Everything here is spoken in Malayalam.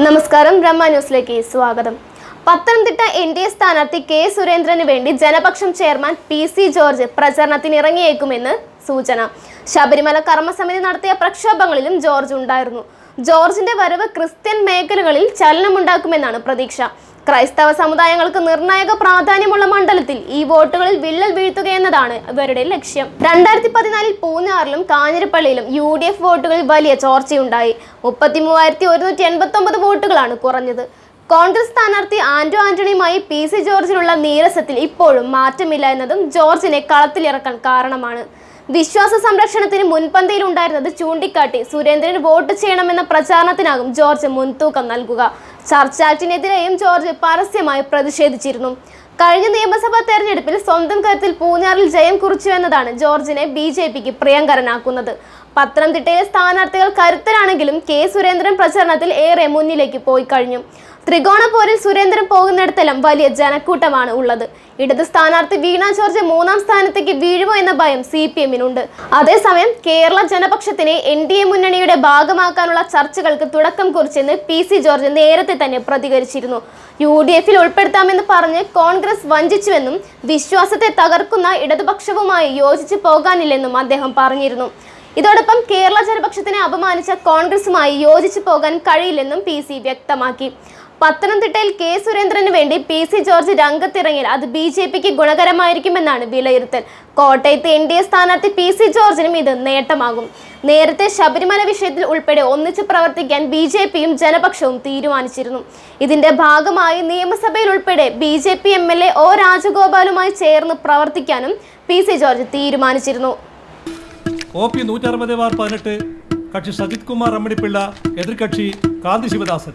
നമസ്കാരം ബ്രഹ്മ ന്യൂസിലേക്ക് സ്വാഗതം. പത്തനംതിട്ട എൻ ഡി എ സ്ഥാനാർത്ഥി കെ സുരേന്ദ്രന് വേണ്ടി Janapaksham chairman P C George പ്രചരണത്തിന് ഇറങ്ങിയേക്കുമെന്ന് സൂചന. ശബരിമല കർമ്മസമിതി നടത്തിയ പ്രക്ഷോഭങ്ങളിലും ജോർജ് ഉണ്ടായിരുന്നു. ജോർജിന്റെ വരവ് ക്രിസ്ത്യൻ മേഖലകളിൽ ചലനമുണ്ടാക്കുമെന്നാണ് പ്രതീക്ഷ. ക്രൈസ്തവ സമുദായങ്ങൾക്ക് നിർണായക പ്രാധാന്യമുള്ള മണ്ഡലത്തിൽ ഈ വോട്ടുകളിൽ വിള്ളൽ വീഴ്ത്തുക എന്നതാണ് ഇവരുടെ ലക്ഷ്യം. രണ്ടായിരത്തി പതിനാലിൽ പൂഞ്ഞാറിലും കാഞ്ഞിരപ്പള്ളിയിലും യു ഡി എഫ് വോട്ടുകളിൽ വലിയ ചോർച്ചയുണ്ടായി. മുപ്പത്തി മൂവായിരത്തി ഒരുന്നൂറ്റി എൺപത്തി ഒമ്പത് വോട്ടുകളാണ് കുറഞ്ഞത്. കോൺഗ്രസ് സ്ഥാനാർത്ഥി ആന്റോ ആന്റണിയുമായി പി സി ജോർജിനുള്ള നീരസത്തിൽ ഇപ്പോഴും മാറ്റമില്ല എന്നതും ജോർജിനെ കളത്തിലിറക്കാൻ കാരണമാണ്. വിശ്വാസ സംരക്ഷണത്തിന് മുൻപന്തിയിലുണ്ടായിരുന്നത് ചൂണ്ടിക്കാട്ടി. സുരേന്ദ്രൻ വോട്ട് ചെയ്യണമെന്ന പ്രചാരണത്തിനാകും ജോർജ് മുൻതൂക്കം നൽകുക. ചർച്ച ആക്ടിനെതിരെയും ജോർജ് പരസ്യമായി പ്രതിഷേധിച്ചിരുന്നു. കഴിഞ്ഞ നിയമസഭാ തെരഞ്ഞെടുപ്പിൽ സ്വന്തം കരുത്തിൽ പൂഞ്ഞാറിൽ ജയം കുറിച്ചു എന്നതാണ് ജോർജിനെ ബി ജെ പിക്ക് പ്രിയങ്കരനാക്കുന്നത്. പത്തനംതിട്ടയിലെ സ്ഥാനാർത്ഥികൾ കരുത്തരാണെങ്കിലും കെ സുരേന്ദ്രൻ പ്രചരണത്തിൽ ഏറെ മുന്നിലേക്ക് പോയി കഴിഞ്ഞു. ത്രികോണ പോരിൽ സുരേന്ദ്രൻ പോകുന്നിടത്തെല്ലാം വലിയ ജനക്കൂട്ടമാണ് ഉള്ളത്. ഇടത് സ്ഥാനാർത്ഥി വീണ ജോർജ് മൂന്നാം സ്ഥാനത്തേക്ക് വീഴുമോ എന്ന ഭയം സി പി എമ്മിനുണ്ട്. അതേസമയം കേരള ജനപക്ഷത്തിനെ എൻ ഡി എ മുന്നണിയുടെ ഭാഗമാക്കാനുള്ള ചർച്ചകൾക്ക് തുടക്കം കുറിച്ചെന്ന് പി സി ജോർജ് നേരത്തെ തന്നെ പ്രതികരിച്ചിരുന്നു. യു ഡി എഫിൽ ഉൾപ്പെടുത്താമെന്ന് പറഞ്ഞ് കോൺഗ്രസ് വഞ്ചിച്ചുവെന്നും വിശ്വാസത്തെ തകർക്കുന്ന ഇടതുപക്ഷവുമായി യോജിച്ചു പോകാനില്ലെന്നും അദ്ദേഹം പറഞ്ഞിരുന്നു. ഇതോടൊപ്പം കേരള ജനപക്ഷത്തിനെ അപമാനിച്ച കോൺഗ്രസുമായി യോജിച്ചു പോകാൻ കഴിയില്ലെന്നും പി സി വ്യക്തമാക്കി. പത്തനംതിട്ടയിൽ കെ സുരേന്ദ്രന് വേണ്ടി പി സി ജോർജ് രംഗത്തിറങ്ങിയാൽ അത് ബി ജെ പിക്ക് ഗുണകരമായിരിക്കുമെന്നാണ് വിലയിരുത്തൽ. കോട്ടയത്ത് എൻ ഡി എ സ്ഥാനാർത്ഥി പി സി ജോർജിനും ഇത് നേട്ടമാകും. നേരത്തെ ശബരിമല വിഷയത്തിൽ ഉൾപ്പെടെ ഒന്നിച്ച് പ്രവർത്തിക്കാൻ ബി ജെ പിയും ജനപക്ഷവും തീരുമാനിച്ചിരുന്നു. ഇതിന്റെ ഭാഗമായി നിയമസഭയിൽ ഉൾപ്പെടെ B J P M L A O രാജഗോപാലുമായി ചേർന്ന് പ്രവർത്തിക്കാനും പി സി ജോർജ് തീരുമാനിച്ചിരുന്നു. കോപ്പി നൂറ്ററുപത് കക്ഷി സജിത് കുമാർ അമ്മണിപ്പിള്ള എതിർകക്ഷി കാന്തി ശിവദാസൻ.